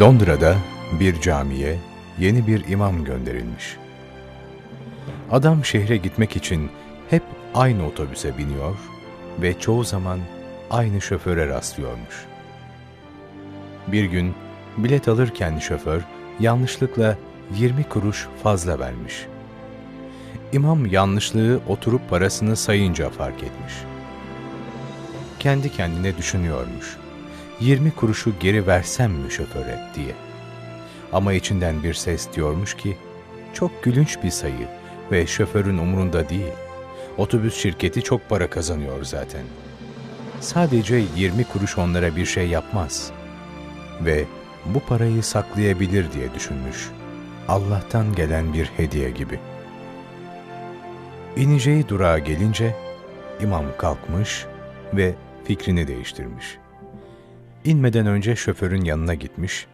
Londra'da bir camiye yeni bir imam gönderilmiş. Adam şehre gitmek için hep aynı otobüse biniyor ve çoğu zaman aynı şoföre rastlıyormuş. Bir gün bilet alırken şoför yanlışlıkla 20 kuruş fazla vermiş. İmam yanlışlığı oturup parasını sayınca fark etmiş. Kendi kendine düşünüyormuş. 20 kuruşu geri versem mi şoföre diye. Ama içinden bir ses diyormuş ki, çok gülünç bir sayı ve şoförün umurunda değil. Otobüs şirketi çok para kazanıyor zaten. Sadece 20 kuruş onlara bir şey yapmaz. Ve bu parayı saklayabilir diye düşünmüş. Allah'tan gelen bir hediye gibi. İneceği durağa gelince imam kalkmış ve fikrini değiştirmiş. İnmeden önce şoförün yanına gitmiş,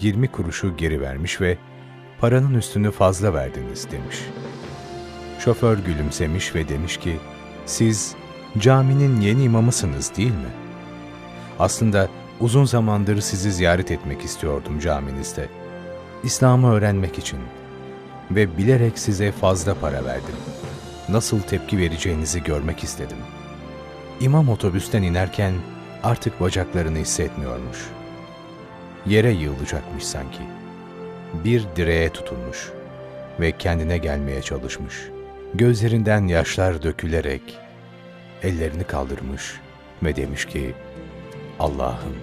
20 kuruşu geri vermiş ve paranın üstünü fazla verdiniz demiş. Şoför gülümsemiş ve demiş ki, siz caminin yeni imamısınız değil mi? Aslında uzun zamandır sizi ziyaret etmek istiyordum caminizde. İslam'ı öğrenmek için ve bilerek size fazla para verdim. Nasıl tepki vereceğinizi görmek istedim. İmam otobüsten inerken artık bacaklarını hissetmiyormuş. Yere yığılacakmış sanki. Bir direğe tutunmuş ve kendine gelmeye çalışmış. Gözlerinden yaşlar dökülerek ellerini kaldırmış ve demiş ki, Allah'ım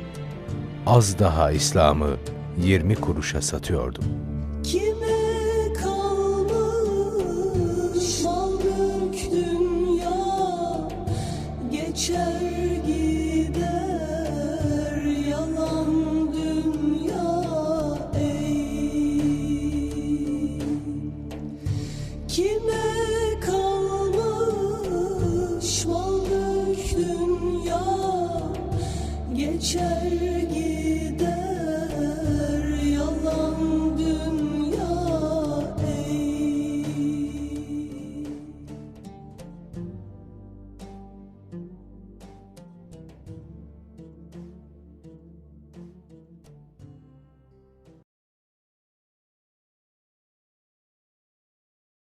az daha İslam'ı 20 kuruşa satıyordum. Geçer gider